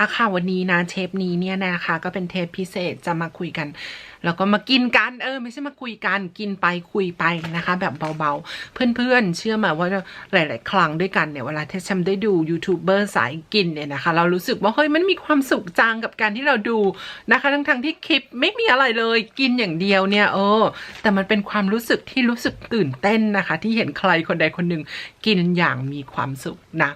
อะค่ะวันนี้นะเทปนี้เนี่ยนะคะก็เป็นเทปพิเศษจะมาคุยกัน แล้วก็มากินกันเออ ไม่ใช่มาคุยกันกินไปคุยไปนะคะ แบบเบาๆ เพื่อนๆเชื่อมาว่าหลาย ๆ ครั้งด้วยกันเนี่ยเวลาที่ฉันได้ดูยูทูบเบอร์สายกินเนี่ยนะคะ เรารู้สึกว่าเฮ้ยมันมีความสุขจังกับการที่เราดูนะคะทั้งๆที่คลิปไม่มีอะไรเลยกินอย่างเดียวเนี่ยเออ แต่มันเป็นความรู้สึกที่รู้สึกตื่นเต้นนะคะ ที่เห็นใครคนใดคนหนึ่งกินอย่างมีความสุขนะ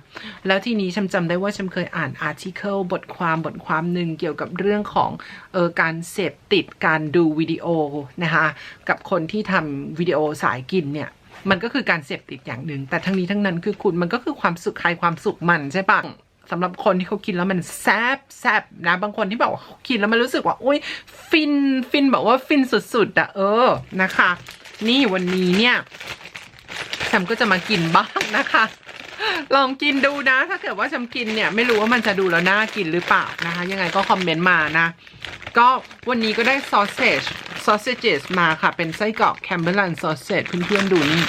แล้วทีนี้ฉันจำได้ว่าฉันเคยอ่านอาร์ติเคิลบทความบทความหนึ่งเกี่ยวกับเรื่องของเออการเสพติดการดูวิดีโอนะคะกับคนที่ทำวิดีโอสายกินเนี่ยมันก็คือการเสพติดอย่างหนึ่ง แต่ทั้งนี้ทั้งนั้นคือคุณมันก็คือความสุขใครความสุขมันใช่ปะสำหรับคนที่เขากินแล้วมันแซบแซบนะ บางคนที่แบบว่าเขากินแล้วมันรู้สึกว่าอุ้ยฟินฟินแบบว่าฟินสุดๆอะเออนะคะ นี่วันนี้เนี่ยแซมก็จะมากินบ้างนะคะ ลองกินดูนะ ถ้าเกิดว่าฉันกินเนี่ยไม่รู้ว่ามันจะดูแล้วน่ากินหรือเปล่านะคะ ยังไงก็คอมเมนต์มานะ ก็วันนี้ก็ได้ซอสเซจซอสเซจมาค่ะ เป็นไส้กรอกแคมเบอร์ลันซอสเซจเพื่อนๆดูนี่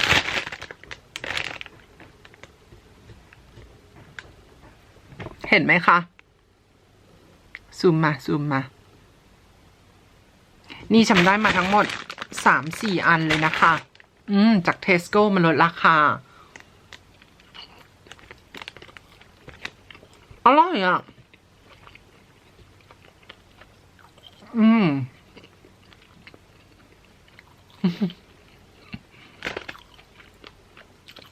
เห็นไหมคะ ซูมมา ซูมมา นี่ฉันได้มาทั้งหมดสามสี่อันเลยนะคะ อืม จากเทสโก้มันลดราคา อ ร่อยอะ อืม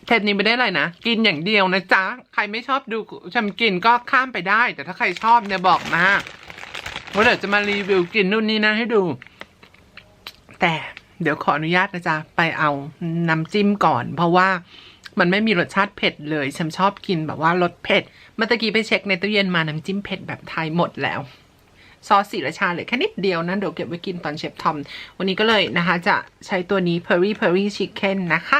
เทปนี้ไม่ได้อะไรนะ กินอย่างเดียวนะจ๊ะ ใครไม่ชอบดูฉันกินก็ข้ามไปได้ แต่ถ้าใครชอบเนี่ยบอกมาว่าเดี๋ยวจะมารีวิวกินนู่นนี่นั่นให้ดู แต่เดี๋ยวขออนุญาตนะจ๊ะ ไปเอาน้ำจิ้มก่อน เพราะว่า มันไม่มีรสชาติเผ็ดเลยฉันชอบกินแบบว่ารสเผ็ดเมื่อตะกี้ไปเช็คในตู้เย็นมาน้ำจิ้มเผ็ดแบบไทยหมดแล้วซอสสีราชาเหลือแค่นิดเดียวนะเดี๋ยวเก็บไว้กินตอนเชฟทอม วันนี้ก็เลยนะคะ จะใช้ตัวนี้ peri peri chicken นะคะ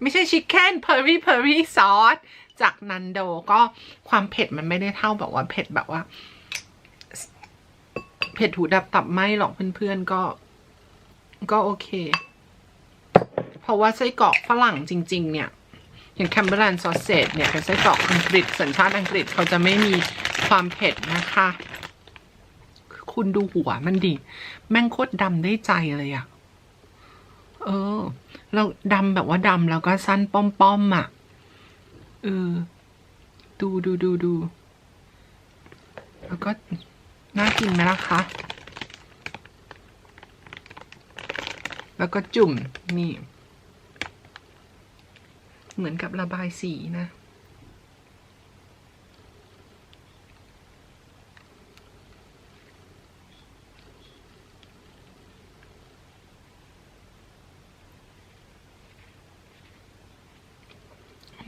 ไม่ใช่ chicken peri peri ซอสจากนันโดก็ความเผ็ดมันไม่ได้เท่าแบบว่าเผ็ดแบบว่า เผ็ดหูดับตับไหมหรอกเพื่อนๆก็ ก็โอเค เพราะว่าไส้กรอกฝรั่งจริง ๆ เนี่ย อย่างแคมเบอร์แลนด์ซอสเซจเนี่ยเป็นไส้กรอกอังกฤษสัญชาติอังกฤษเขาจะไม่มีความเผ็ดนะคะ คุณดูหัวมันดิ แม่งโคตรดำได้ใจเลยอะเออ เราดำแบบว่าดำแล้วก็สั้นป้อมๆอะเออ ดูดูดูดู แล้วก็ น่ากินไหมล่ะคะ แล้วก็จุ่มนี่ เหมือนกับระบายสีนะ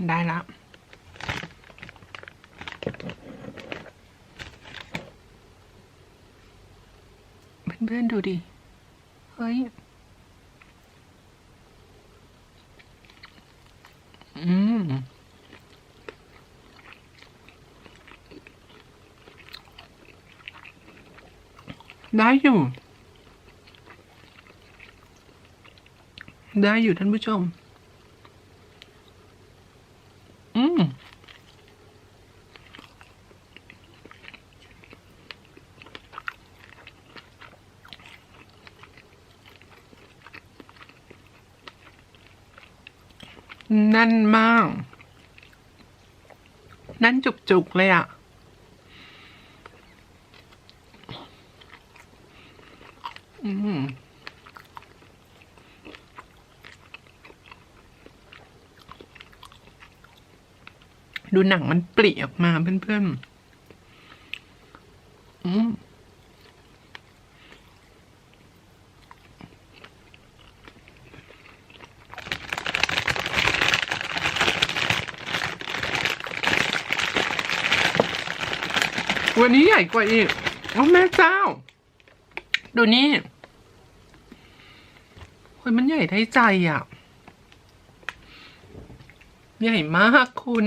ได้ละเพื่อนๆดูดิ เฮ้ย อืม ได้อยู่ ได้อยู่ท่านผู้ชม อืมแน่นมากแน่นจุกๆเลยอะ อืมดูหนังมันปริออกมาเพื่อนๆอืมวันนี้ใหญ่กว่าอีก โอ้แม่เจ้า ดูนี่ เฮ้ยมันใหญ่ได้ใจอะ ใหญ่มากคุณ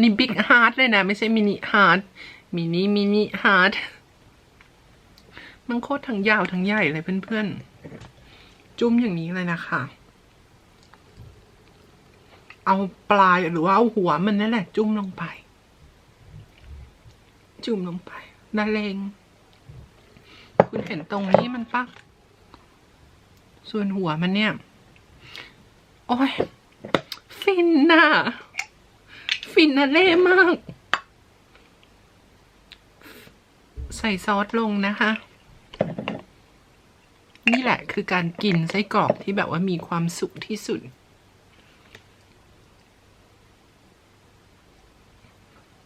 นี่บิ๊กฮาร์ดเลยนะ ไม่ใช่มินิฮาร์ดมินิมินิฮาร์ดมันโคตรทั้งยาวทั้งใหญ่เลยเพื่อนๆ จุ้มอย่างนี้เลยนะคะ เอาปลายหรือว่าเอาหัวมันนั่นแหละ จุ้มลงไป จุ่มลงไปนาเลงคุณเห็นตรงนี้มันปะ ส่วนหัวมันเนี่ย โอ้ย ฟินน่ะ ฟินนาเล่มาก ใส่ซอสลงนะคะ นี่แหละคือการกินไส้กรอกที่แบบว่ามีความสุขที่สุด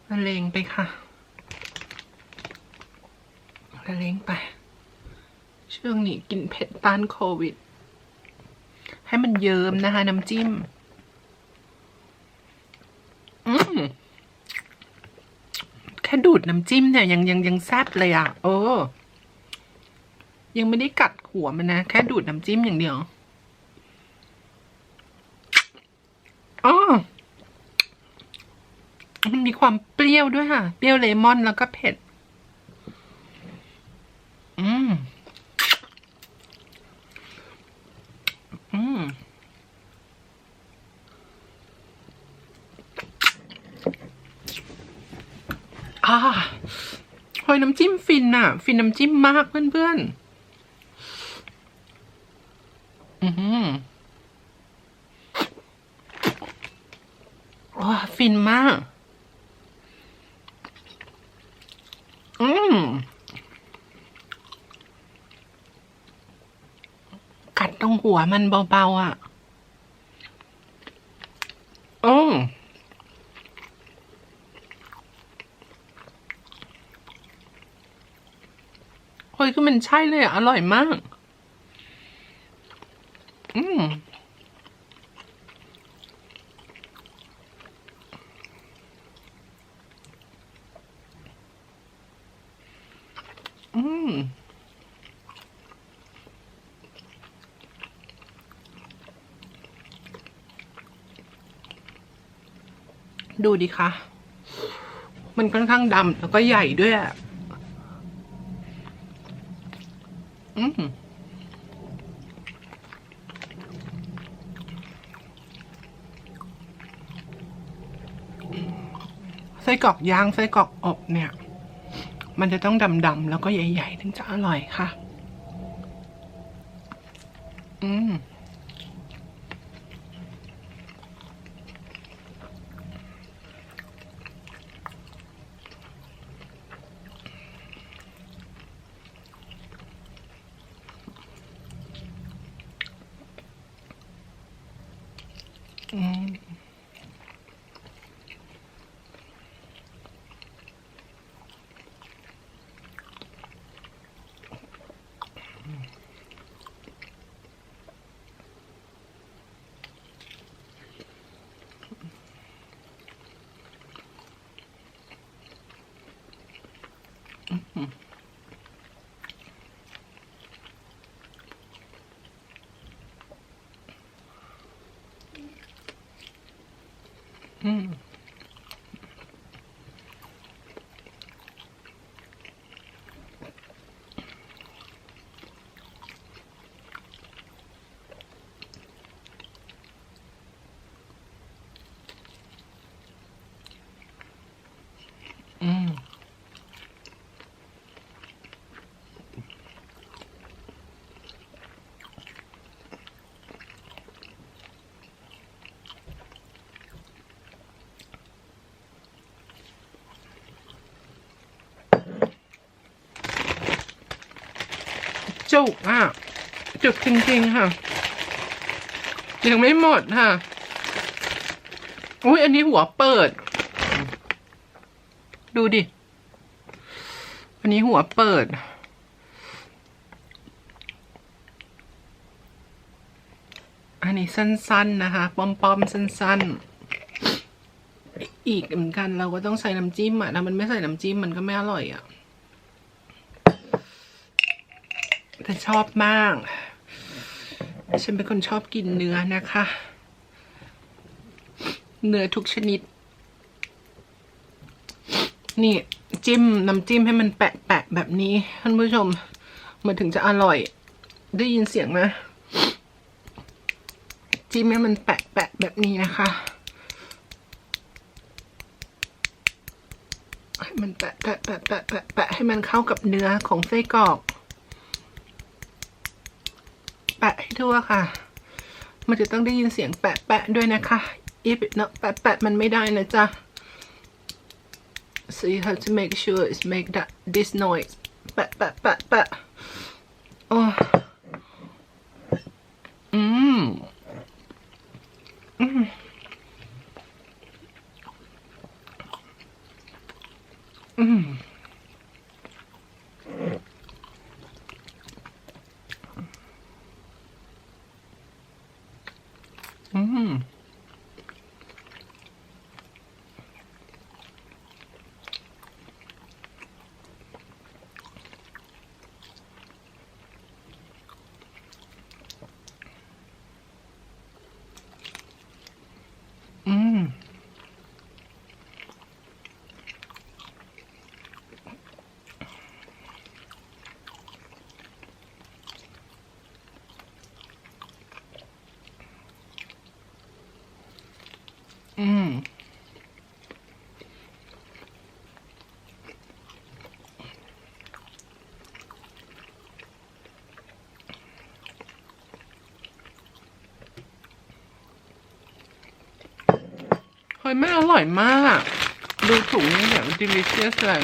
ละเลงไปค่ะละเลงไป ช่วงนี้กินเผ็ดต้านโควิด ให้มันเยิ้มนะคะ น้ำจิ้มอืมแค่ดูดน้ำจิ้มเนี่ย ยังยังยังแซ่บเลยอะ โอ้ ยังไม่ได้กัดหัวมันนะ แค่ดูดน้ำจิ้มอย่างเดียวอ๋อมันมีความเปรี้ยวด้วยค่ะ เปรี้ยวเลมอนแล้วก็เผ็ด อืม อืม อ่าหอยน้ำจิ้มฟินอะฟินน้ำจิ้มมากเพื่อนๆ อือหือว้าฟินมาก อืมกัดตรงหัวมันเบาๆอะม เฮ้ย คือมันใช่เลยออร่อยมาก อืมอืมดูดิคะ มันค่อนข้างดำแล้วก็ใหญ่ด้วยอะ อืมไส้กรอกย่างไส้กรอกอบเนี่ย มันจะต้องดำๆแล้วก็ใหญ่ ๆ ถึงจะอร่อยค่ะ อืม อื มอื จุกอะ จุกจริง ๆ ค่ะ ยังไม่หมดค่ะ อุ้ยอันนี้หัวเปิด ดูดิ อันนี้หัวเปิด อันนี้สั้น ๆ นะคะปอม ๆ สั้น ๆอีกเหมือนกันเราก็ต้องใส่น้ำจิ้มอะถ้ามันไม่ใส่น้ำจิ้มมันก็ไม่อร่อยอะ แต่ชอบมาก ฉันเป็นคนชอบกินเนื้อนะคะ เนื้อทุกชนิด นี่จิ้มน้ำจิ้มให้มันแปะๆแบบนี้ท่านผู้ชม มันถึงจะอร่อย ได้ยินเสียงไหมจิ้มให้มันแปะๆแบบนี้นะคะให้มันแปะแปะแปะแปะแปะให้มันเข้ากับเนื้อของไส้กรอก แปะให้ทั่วค่ะ มันจะต้องได้ยินเสียงแปะแปะด้วยนะคะ if it not แปะแปะมันไม่ได้นะจ๊ะ so you have to make sure it's make that this noise แปะแปะแปะแปะโอ้อืมอืมอืม อืม อืม อืม เฮ้ยไม่อร่อยมาก ดูถุงนี่แบบ delicious เลย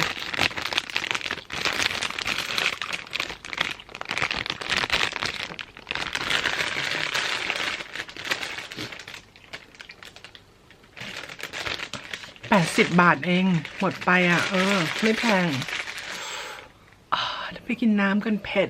แปดสิบบาทเอง หมดไปอะ เออ ไม่แพงอ่าเดี๋ยวไปกินน้ำกันเผ็ด